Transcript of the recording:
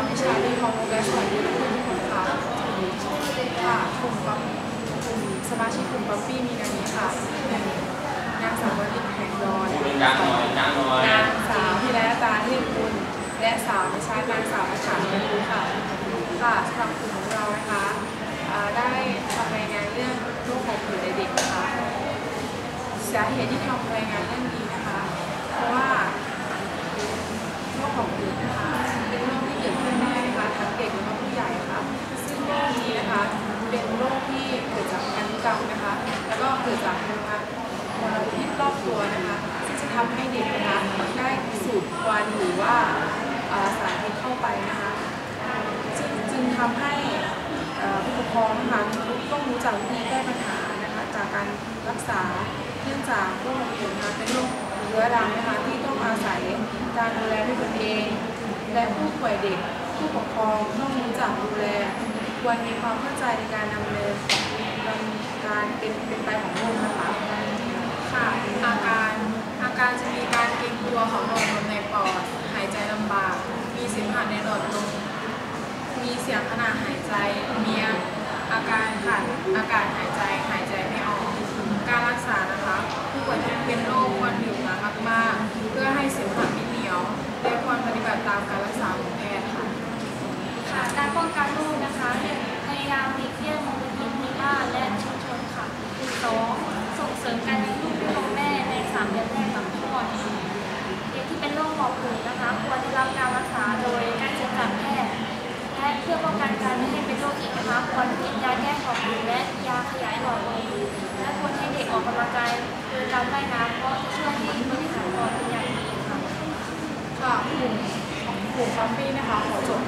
ามวิชาที่ฮอร์โมนและสวัสดีทุกคนค่ะค่ะกลุ่มปั๊มกลุ่มสมาชิกกลุ่มปั๊มปี้มีดังนี้ค่ะหนึ่งนางสาววลินแห่งดอนพูดดังๆหน่อยดังหน่อยนางสาวพิระตาเทพคุณและสาวไม่ใช่นางสาวประชาเรียนรู้ค่ะค่ะสำหรับกลุ่มของเรานะคะอ่าได้ทำรายงานเรื่องโรคของผิวในเด็กนะคะสาเหตุที่ทำรายงานเรื่องนี้นะคะ เพราะว่าโรคของผิวนะคะเป็นโรคที่เกิดขึ้นได้นะคะทั้งเด็กและก็ผู้ใหญ่ค่ะซึ่งโรคนี้นะคะเป็นโรคที่เกิดจากพันธุกรรมนะคะ แล้วก็เกิดจากมลมลพิษรอบตัวนะคะซึ่งจะ ทำให้เด็กนะคะได้สูดควันหรือว่าสารพิษเข้าไปนะคะจึงจึงทำให้ผู้ปกครองนะคะต้องรู้จักวิธีแก้ปัญหานะคะจากการรักษาเนื่องจากโรคผิวนะคะเป็นโรคเรื้อรังนะคะที่ต้องอาศัยการดูแลด้วยตนเอง และผู้ป่วยเด็กผู้ปกครองต้องรู้จักดูแลควรมีความเข้าใจในการดำเนินดำเนินการเป็นเป็นไปของ ลอดลมมีเสียงขณะหายใจ มีอาการขาดอากาศหายใจ หายใจไม่ออก การรักษานะคะ ผู้ป่วยที่เป็นโรคควรดื่มน้ำมากๆ เพื่อให้เสมหะไม่เหนียว และควรปฏิบัติตามการรักษาของแพทย์ค่ะค่ะการป้องกันโรค การว่ายน้ำเพราะช่วยให้บริหารปอดเป็นอย่างดีค่ะ ค่ะกลุ่มของกลุ่มฟัมปี้นะคะขอจบ